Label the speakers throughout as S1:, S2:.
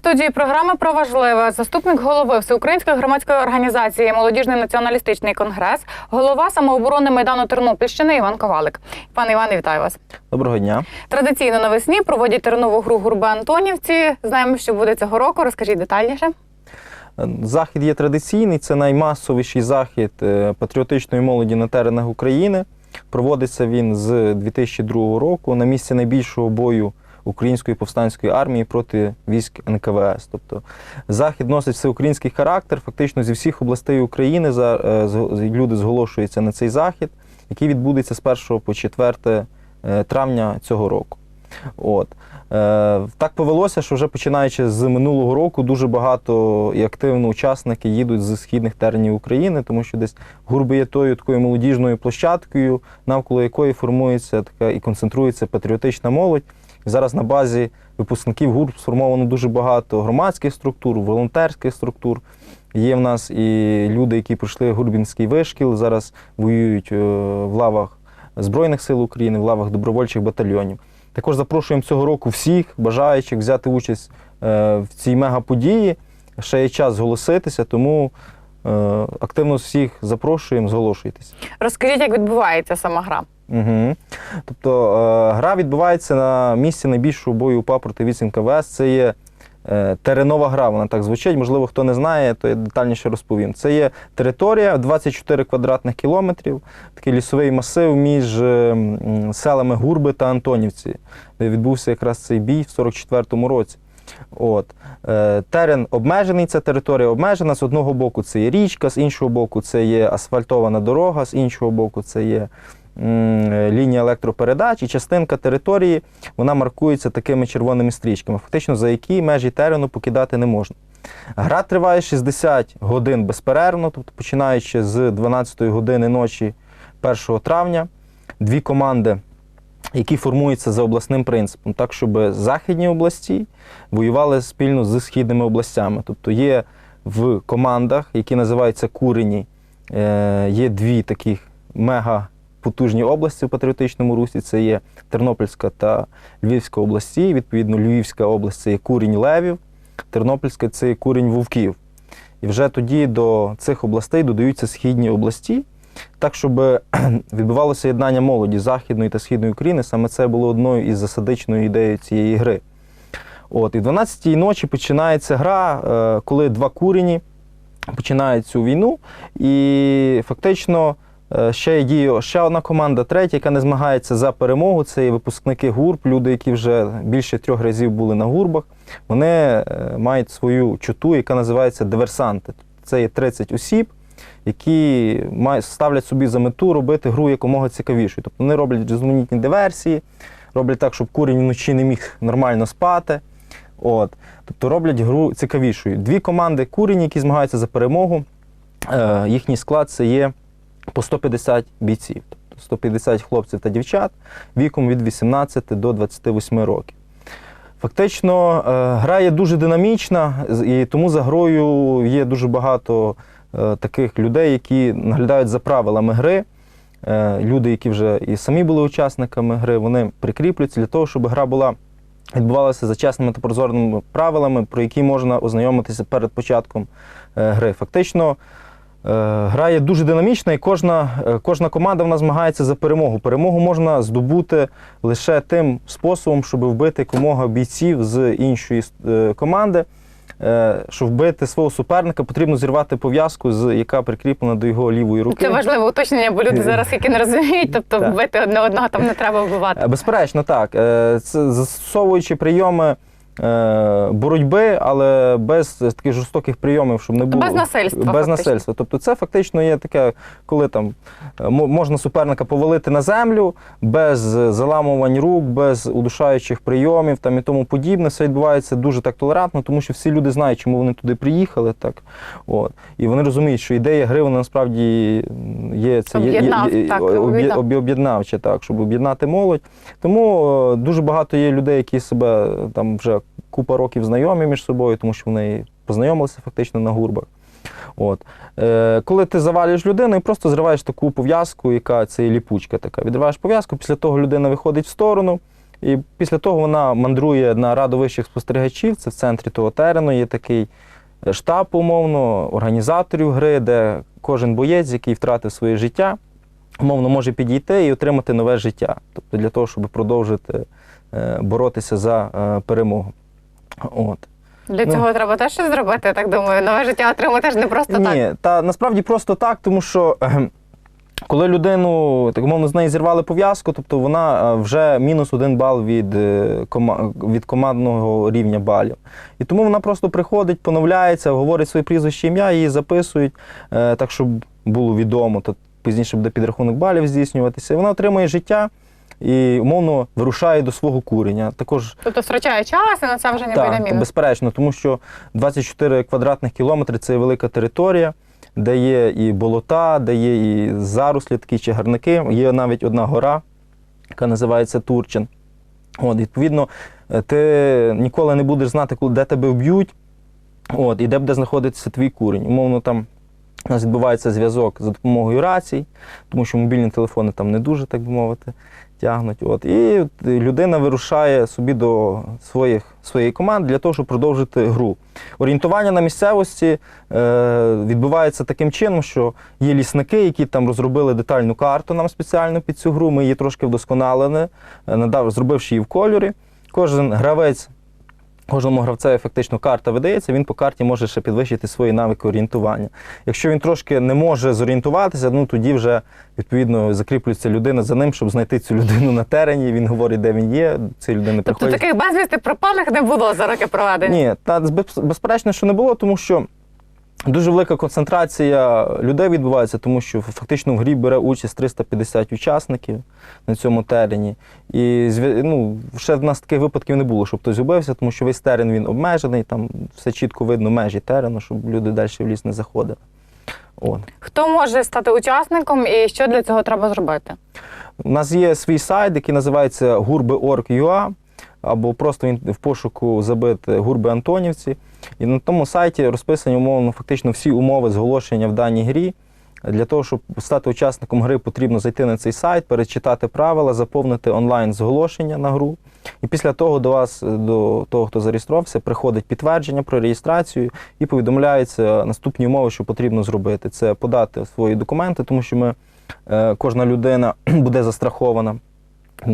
S1: студії програми про важливе заступник голови Всеукраїнської громадської організації Молодіжний націоналістичний конгрес, голова самооборони майдану Тернопільщини Іван Ковалик. Пане Іване, вітаю вас.
S2: Доброго дня.
S1: Традиційно навесні проводять тернову гру гурби Антонівці. Знаємо, що буде цього року. Розкажіть детальніше.
S2: Захід є традиційний, це наймасовіший захід е, патріотичної молоді на теренах України. Проводиться він з 2002 року на місці найбільшого бою Української повстанської армії проти військ НКВС. Тобто захід носить всеукраїнський характер. Фактично зі всіх областей України е, люди зголошуються на цей захід, який відбудеться з 1 по 4 е, травня цього року. От. Е, так повелося, що вже починаючи з минулого року дуже багато і активно учасники їдуть з східних теренів України, тому що десь гурби є тою такою молодіжною площадкою, навколо якої формується така і концентрується патріотична молодь. І зараз на базі випускників гурб сформовано дуже багато громадських структур, волонтерських структур. Є в нас і люди, які пройшли Гурбінський вишкіл, зараз воюють е, в лавах Збройних сил України, в лавах добровольчих батальйонів. Також запрошуємо цього року всіх бажаючих взяти участь е, в цій мегаподії. Ще є час зголоситися, тому е, активно всіх запрошуємо, зголошуйтесь.
S1: Розкажіть, як відбувається сама гра.
S2: Угу. Тобто е, гра відбувається на місці найбільшого бою УПА проти вісім КВС. Це є е, теренова гра, вона так звучить. Можливо, хто не знає, то я детальніше розповім. Це є територія 24 квадратних кілометрів, такий лісовий масив між е, м, селами Гурби та Антонівці, де відбувся якраз цей бій в 44-му році. От. Е, терен обмежений, ця територія обмежена. З одного боку це є річка, з іншого боку це є асфальтована дорога, з іншого боку це є лінія електропередач, і частинка території вона маркується такими червоними стрічками, фактично за які межі терену покидати не можна. Гра триває 60 годин безперервно, тобто починаючи з 12 години ночі 1 травня, дві команди, які формуються за обласним принципом, так щоб західні області воювали спільно з східними областями. Тобто є в командах, які називаються курені, е, є дві таких мега потужні області в патріотичному русі. Це є Тернопільська та Львівська області. Відповідно, Львівська область це є курінь левів, Тернопільська це є курінь вовків. І вже тоді до цих областей додаються східні області, так, щоб відбувалося єднання молоді Західної та Східної України. Саме це було одною із засадичною ідеєю цієї гри. От, і в 12-й ночі починається гра, е, коли два курені починають цю війну, і фактично е, ще є ще одна команда, третя, яка не змагається за перемогу. Це є випускники гурб, люди, які вже більше трьох разів були на гурбах. Вони е, мають свою чуту, яка називається диверсанти. Це є 30 осіб, які ставлять собі за мету робити гру якомога цікавішою. Тобто вони роблять різноманітні диверсії, роблять так, щоб курінь вночі не міг нормально спати. От. Тобто роблять гру цікавішою. Дві команди курені, які змагаються за перемогу. Е, їхній склад це є по 150 бійців, тобто 150 хлопців та дівчат віком від 18 до 28 років. Фактично, е, гра є дуже динамічна, і тому за грою є дуже багато е, таких людей, які наглядають за правилами гри. Е, Люди, які вже і самі були учасниками гри, вони прикріплюються для того, щоб гра була відбувалася за чесними та прозорими правилами, про які можна ознайомитися перед початком гри. Фактично, е, гра є дуже динамічна, і кожна, е, кожна команда вона змагається за перемогу. Перемогу можна здобути лише тим способом, щоб вбити якомога бійців з іншої е, команди. Щоб вбити свого суперника, потрібно зірвати пов'язку, з- яка прикріплена до його лівої руки.
S1: Це важливе уточнення, бо люди зараз, які не розуміють, тобто вбити одне одного там не треба вбивати.
S2: Безперечно, так. Це застосовуючи прийоми боротьби, але без таких жорстоких прийомів, щоб не було
S1: без насильства,
S2: Без
S1: фактично.
S2: насильства. Тобто, це фактично є таке, коли там е, можна суперника повалити на землю без е, заламувань рук, без удушаючих прийомів там і тому подібне. Все відбувається дуже так толерантно, тому що всі люди знають, чому вони туди приїхали. Так от і вони розуміють, що ідея гри вона насправді є це є- є-
S1: Об'єднав,
S2: є-
S1: так,
S2: об'єднавче, так, щоб об'єднати молодь. Тому е, дуже багато є людей, які себе е, там вже купа років знайомі між собою, тому що вони познайомилися фактично на гурбах. От. Е, коли ти завалюєш людину і просто зриваєш таку пов'язку, яка це ліпучка така. Відриваєш пов'язку, після того людина виходить в сторону, І після того вона мандрує на раду вищих спостерігачів. Це в центрі того терену є такий е, штаб, умовно, організаторів гри, де кожен боєць, який втратив своє життя, умовно може підійти і отримати нове життя. Тобто для того, щоб продовжити е, боротися за е, перемогу. От.
S1: Для
S2: Ну.
S1: цього треба теж щось зробити, я так думаю. Нове життя отримати ж не просто так.
S2: Ні, та насправді просто так, тому що. ем, Коли людину так мовно з неї зірвали пов'язку, тобто вона е, вже мінус один бал від, е, від командного рівня балів. І тому вона просто приходить, поновляється, говорить своє прізвище ім'я, її записують, е, так щоб було відомо, то пізніше буде підрахунок балів здійснюватися. І вона отримує життя і умовно вирушає до свого курення. Також
S1: Тобто втрачає час, і на це вже не
S2: так,
S1: буде мінус.
S2: безперечно, тому що 24 квадратних кілометри це велика територія, де є і болота, де є і зарослі, такі чагарники. Є навіть одна гора, яка називається Турчин. От, відповідно, е, ти ніколи не будеш знати, де тебе вб'ють, от, і де буде знаходитися твій курень. Умовно, там у нас відбувається зв'язок за допомогою рацій, тому що мобільні телефони там не дуже, так би мовити, тягнуть. От. І людина вирушає собі до своїх, своєї команди для того, щоб продовжити гру. Орієнтування на місцевості е, відбувається таким чином, що є лісники, які там розробили детальну карту нам спеціально під цю гру. Ми її трошки вдосконалили, е, надав, зробивши її в кольорі. Кожен гравець. Кожному гравцеві фактично карта видається, він по карті може ще підвищити свої навики орієнтування. Якщо він трошки не може зорієнтуватися, ну тоді вже відповідно закріплюється людина за ним, щоб знайти цю людину на терені. Він говорить, де він є. Ці людини
S1: Тобто
S2: приходять.
S1: таких безвісти пропалих не було за роки проведення.
S2: Ні, та без- безперечно, що не було, тому що дуже велика концентрація людей відбувається, тому що фактично в грі бере участь 350 учасників на цьому терені. І ну, ще в нас таких випадків не було, щоб хтось убився, тому що весь терен він обмежений, там все чітко видно межі терену, щоб люди далі в ліс не заходили. От.
S1: Хто може стати учасником і що для цього треба зробити?
S2: У нас є свій сайт, який називається гурби.org.ua, або просто він в пошуку забити гурби Антонівці. І на тому сайті розписані умовно фактично всі умови зголошення в даній грі. Для того, щоб стати учасником гри, потрібно зайти на цей сайт, перечитати правила, заповнити онлайн зголошення на гру. І після того до вас, до того, хто зареєструвався, приходить підтвердження про реєстрацію і повідомляються наступні умови, що потрібно зробити. Це подати свої документи, тому що ми, е, кожна людина буде застрахована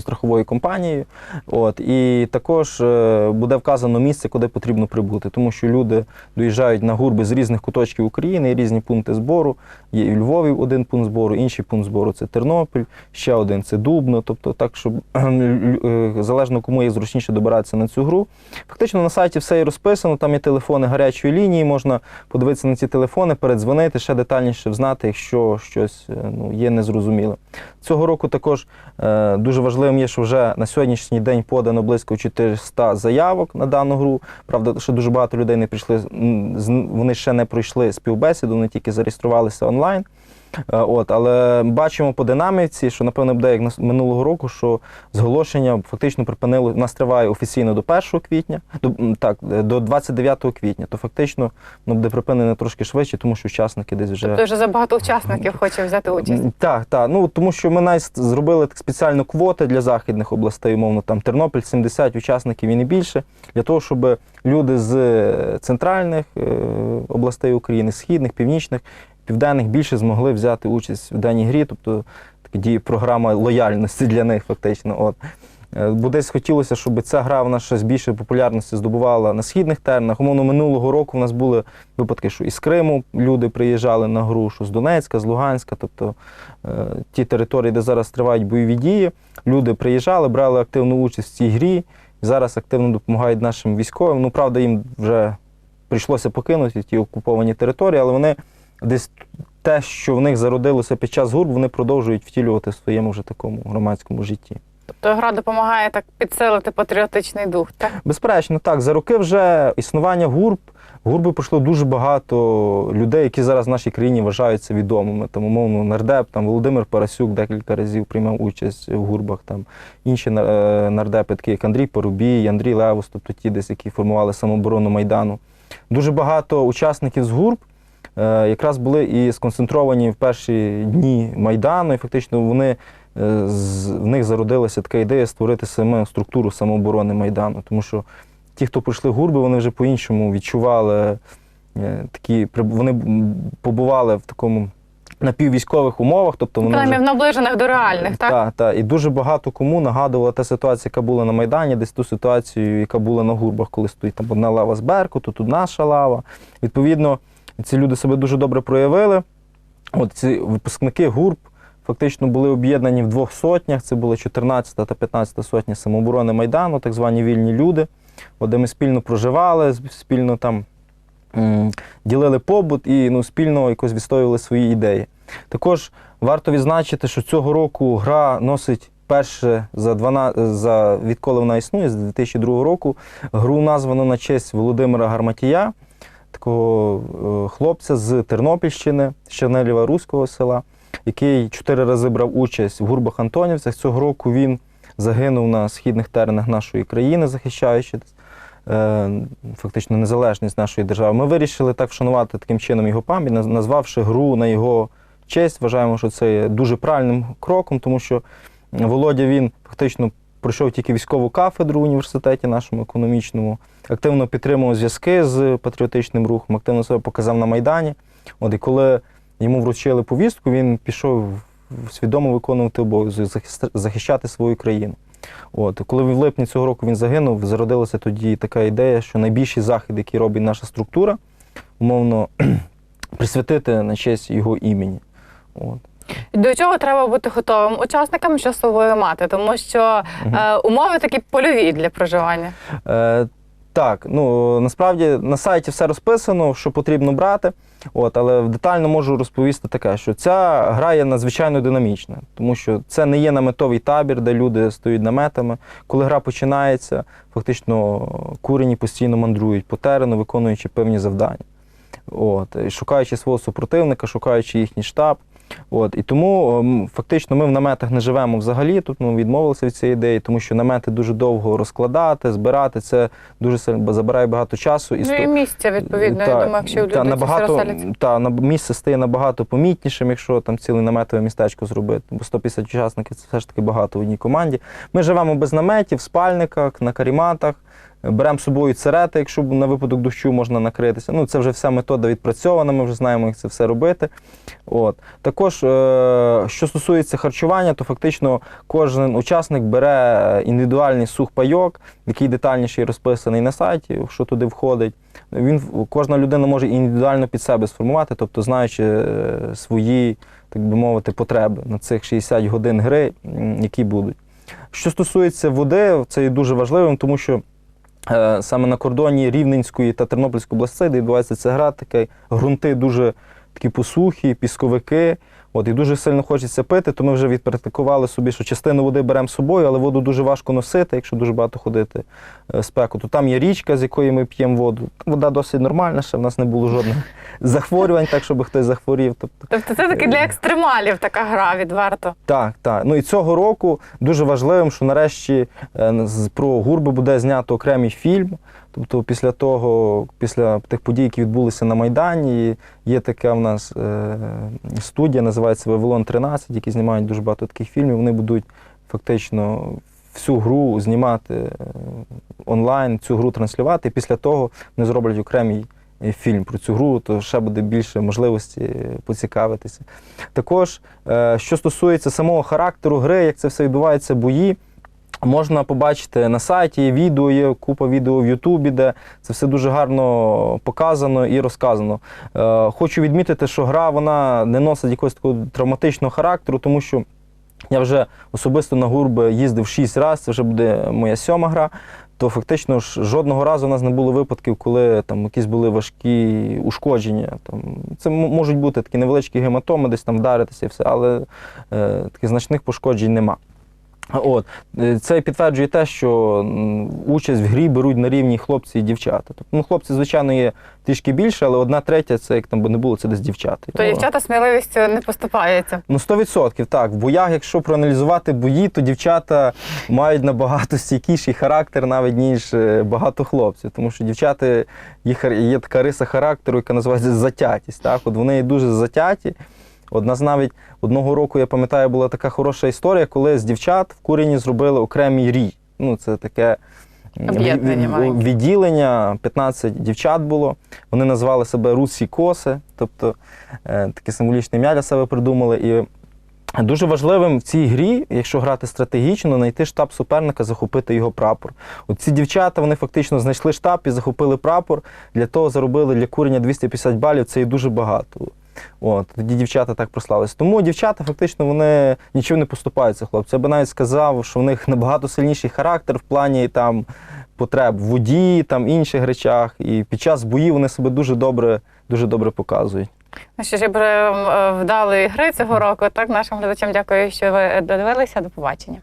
S2: страховою компанією. От, і також е, буде вказано місце, куди потрібно прибути, тому що люди доїжджають на гурби з різних куточків України, різні пункти збору. Є і в Львові один пункт збору, інший пункт збору це Тернопіль, ще один це Дубно. Тобто, так, щоб е, залежно кому є зручніше добиратися на цю гру. Фактично на сайті все і розписано, там є телефони гарячої лінії, можна подивитися на ці телефони, передзвонити, ще детальніше взнати, якщо щось е, ну, є незрозуміле. Цього року також дуже важливим є, що вже на сьогоднішній день подано близько 400 заявок на дану гру. Правда, що дуже багато людей не прийшли, вони ще не пройшли співбесіду, вони тільки зареєструвалися онлайн. Е, От, але бачимо по динаміці, що напевно буде як минулого року, що зголошення фактично припинило. У нас триває офіційно до 1 квітня, до так, е, до 29 квітня. То фактично воно буде припинене трошки швидше, тому що учасники десь вже
S1: Тобто вже забагато учасників хоче взяти участь.
S2: Так, так. Ну тому що ми навіть зробили так спеціально квоти для західних областей, умовно там Тернопіль 70 учасників і не більше, для того, щоб люди з е, центральних областей України, східних, північних, південних більше змогли взяти участь в даній грі. Тобто така діє програма лояльності для них, фактично. От. Е, Бо десь хотілося, щоб ця гра вона щось більше популярності здобувала на східних теренах. Умовно, минулого року в нас були випадки, що із Криму люди приїжджали на гру, що з Донецька, з Луганська, тобто е, ті території, де зараз тривають бойові дії, люди приїжджали, брали активну участь в цій грі, і зараз активно допомагають нашим військовим. Ну, правда, їм вже прийшлося покинути ті окуповані території, але вони десь те, що в них зародилося під час гурб, вони продовжують втілювати в своєму вже такому громадському житті.
S1: Тобто гра допомагає так підсилити патріотичний дух. Так?
S2: Безперечно, так. За роки вже існування гурб. Гурби пройшло дуже багато людей, які зараз в нашій країні вважаються відомими. Там, умовно, нардеп, там Володимир Парасюк декілька разів приймав участь в гурбах. Там інші е, нардепи, такі як Андрій Порубій, Андрій Левус, тобто ті, десь, які формували самооборону Майдану. Дуже багато учасників з гурб якраз були і сконцентровані в перші дні Майдану, і фактично вони, е, в них зародилася така ідея створити саме структуру самооборони Майдану. Тому що ті, хто пройшли гурби, вони вже по-іншому відчували е, такі, вони побували в такому напіввійськових умовах, тобто вони
S1: Принаймні
S2: вже...
S1: наближених до реальних, так?
S2: Так, так. І дуже багато кому нагадувала та ситуація, яка була на Майдані, десь ту ситуацію, яка була на гурбах, коли стоїть там одна лава з Беркуту, тут наша лава. Відповідно, ці люди себе дуже добре проявили. От ці випускники гурб фактично були об'єднані в двох сотнях. Це були 14 та 15 сотні самооборони Майдану, так звані вільні люди, от де ми спільно проживали, спільно там ділили побут і ну, спільно якось відстоювали свої ідеї. Також варто відзначити, що цього року гра носить перше за 12, за відколи вона існує, з 2002 року. Гру названо на честь Володимира Гарматія, такого е, хлопця з Тернопільщини, з Чернелєва Руського села, який чотири рази брав участь в гурбах Антонівцях. Цього року він загинув на східних теренах нашої країни, захищаючи е, фактично незалежність нашої держави. Ми вирішили так вшанувати таким чином його пам'ять, назвавши гру на його честь. Вважаємо, що це є дуже правильним кроком, тому що Володя він фактично пройшов тільки військову кафедру в університеті нашому економічному, активно підтримував зв'язки з патріотичним рухом, активно себе показав на Майдані. От і коли йому вручили повістку, він пішов свідомо виконувати обов'язок, захищати свою країну. От, коли в липні цього року він загинув, зародилася тоді така ідея, що найбільший захід, який робить наша структура, умовно присвятити на честь його імені. От.
S1: До чого треба бути готовим учасникам, що з собою мати, тому що е, умови такі польові для проживання.
S2: Е, так, ну насправді на сайті все розписано, що потрібно брати. От, але детально можу розповісти таке, що ця гра є надзвичайно динамічна, тому що це не є наметовий табір, де люди стоять наметами. Коли гра починається, фактично курені постійно мандрують по терену, виконуючи певні завдання. От, і шукаючи свого супротивника, шукаючи їхній штаб. От, і тому ем, фактично ми в наметах не живемо взагалі. Тут ми відмовилися від цієї ідеї, тому що намети дуже довго розкладати, збирати. Це дуже сильно забирає багато часу. І
S1: Ну і місця, відповідно, я думаю, якщо люди
S2: та, набагато, та, на місце стає набагато помітнішим, якщо там ціле наметове містечко зробити. Бо 150 учасників це все ж таки багато в одній команді. Ми живемо без наметів, в спальниках, на каріматах. Беремо з собою церети, якщо на випадок дощу можна накритися. Ну, це вже вся метода відпрацьована, ми вже знаємо, як це все робити. От. Також, е, що стосується харчування, то фактично кожен учасник бере індивідуальний сухпайок, який детальніше розписаний на сайті, що туди входить. Він, кожна людина може індивідуально під себе сформувати, тобто знаючи е, свої, так би мовити, потреби на цих 60 годин гри, які будуть. Що стосується води, це є дуже важливим, тому що саме на кордоні Рівненської та Тернопільської областей, де відбувається ця гра, такі ґрунти дуже такі посухі, пісковики. От, і дуже сильно хочеться пити, то ми вже відпрактикували собі, що частину води беремо з собою, але воду дуже важко носити, якщо дуже багато ходити е, спеку. То там є річка, з якої ми п'ємо воду. Вода досить нормальна, ще в нас не було жодних захворювань, так щоб хтось захворів. Тобто,
S1: Тобто це таки для екстремалів така гра відверто.
S2: так, так. Ну і цього року дуже важливим, що нарешті е, про гурби буде знято окремий фільм. Тобто, після того, після тих подій, які відбулися на Майдані, є така в нас е, студія, називається Вавилон 13, які знімають дуже багато таких фільмів. Вони будуть фактично всю гру знімати е, онлайн, цю гру транслювати. І після того вони зроблять окремий е, фільм про цю гру, то ще буде більше можливості поцікавитися. Також, що стосується самого характеру гри, як це все відбувається, бої. Можна побачити на сайті, є відео, є купа відео в Ютубі, де це все дуже гарно показано і розказано. Е, хочу відмітити, що гра вона не носить якогось такого травматичного характеру, тому що я вже особисто на гурби їздив шість разів, це вже буде моя сьома гра. То фактично ж жодного разу у нас не було випадків, коли там якісь були важкі ушкодження. Там, це можуть бути такі невеличкі гематоми, десь там вдаритися і все, але е, таких значних пошкоджень нема. От е, це підтверджує те, що участь в грі беруть на рівні хлопці і дівчата. Тобто, ну, хлопці, звичайно, є трішки більше, але одна третя це як там би не було, це десь дівчата.
S1: То дівчата сміливістю не поступаються.
S2: Ну, 100%, так. В боях, якщо проаналізувати бої, то дівчата мають набагато стійкіший характер, навіть ніж е, багато хлопців. Тому що дівчата є, є така риса характеру, яка називається затятість. Так? От вони дуже затяті. Одна з навіть одного року, я пам'ятаю, була така хороша історія, коли з дівчат в курені зробили окремий рій. Ну, це таке відділення, 15 дівчат було. Вони назвали себе Русі Коси, тобто е, таке символічне ім'я для себе придумали. І дуже важливим в цій грі, якщо грати стратегічно, знайти штаб суперника, захопити його прапор. От ці дівчата вони фактично знайшли штаб і захопили прапор. Для того заробили для курення 250 балів. Це і дуже багато. От, тоді дівчата так прославилися. Тому дівчата фактично вони нічого не поступаються, хлопці. Я би навіть сказав, що в них набагато сильніший характер в плані там потреб в воді, там інших речах. І під час боїв вони себе дуже добре, дуже добре показують.
S1: Ну що б, е, вдалої гри цього року. Так, нашим глядачам дякую, що ви додивилися. До побачення.